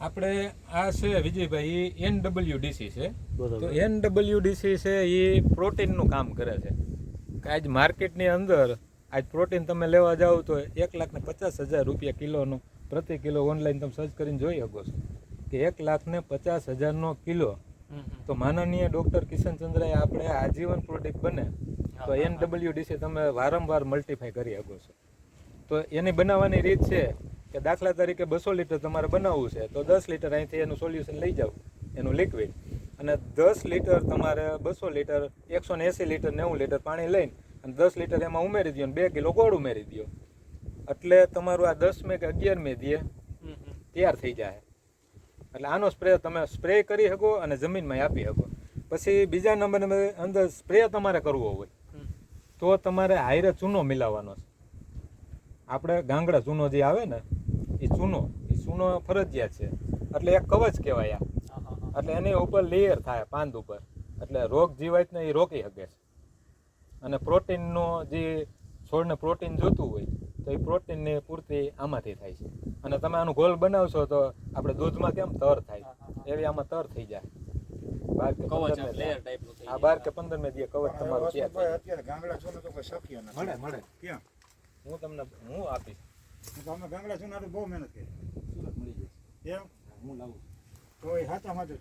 આપણે આ છે વિજયભાઈ એન ડબલ્યુ ડીસી છે. તો એન ડબલ્યુ ડીસી છે એ પ્રોટીનનું કામ કરે છે. કે આજ માર્કેટની અંદર આજ પ્રોટીન તમે લેવા જાઓ તો એક લાખ ને પચાસ હજાર રૂપિયા કિલોનો પ્રતિ કિલો ઓનલાઈન તમે સર્ચ કરીને જોઈ શકો છો. કે એક લાખ ને પચાસ હજારનો કિલો. તો માનનીય ડૉક્ટર કિશનચંદ્રએ આપણે આજીવન પ્રોડક્ટ બને. તો એન ડબલ્યુ ડીસી તમે વારંવાર મલ્ટીફાય કરી શકો છો. તો એની બનાવવાની રીત છે કે દાખલા તરીકે બસો લીટર તમારે બનાવવું છે, તો દસ લીટર અહીંથી એનું સોલ્યુશન લઈ જાઓ, એનું લિક્વિડ અને દસ લીટર તમારે બસો લીટર, એકસો ને એંસી લીટર, નેવું લીટર પાણી લઈને અને દસ લીટર એમાં ઉમેરી દો અને બે કિલો ગોળ ઉમેરી દો એટલે તમારું આ દસ મેં કે અગિયાર મે દીએ તૈયાર થઈ જાય એટલે આનો સ્પ્રે તમે સ્પ્રે કરી શકો અને જમીનમાં આપી શકો. પછી બીજા નંબર અંદર સ્પ્રે તમારે કરવો હોય, તો તમારે હાઈરે ચૂનો મિલાવવાનો છે. આપણે ગાંગડા ચૂનો જે આવે ને એ ચૂનો એ ચૂનો ફરજિયાત છે. એટલે એક કવચ કહેવાય આ. એટલે એની ઉપર લેયર થાય પાંદ ઉપર. એટલે રોગ જીવાતને એ રોકી શકે છે. અને પ્રોટીનનો જે છોડને પ્રોટીન જોતું હોય તો એ પ્રોટીનની પૂર્તિ આમાંથી થાય છે. અને તમે આનું ગોલ બનાવશો તો આપણે દૂધમાં કેમ તર થાય? એવી આમાં તર થઈ જાય. બાર કે પંદર આ બાર કે પંદર મેં જે કવચ તમારું છે. અત્યારે ગામડા છો તો કોઈ શક્ય નથી. મળે મળે. ક્યાં? હું તમને હું આપીશ. અમે ગાંગડા સુનારું બહુ મહેનત કરી. સુરત મળી જાય. એમ? હું લાવું તો એ હાથા માટે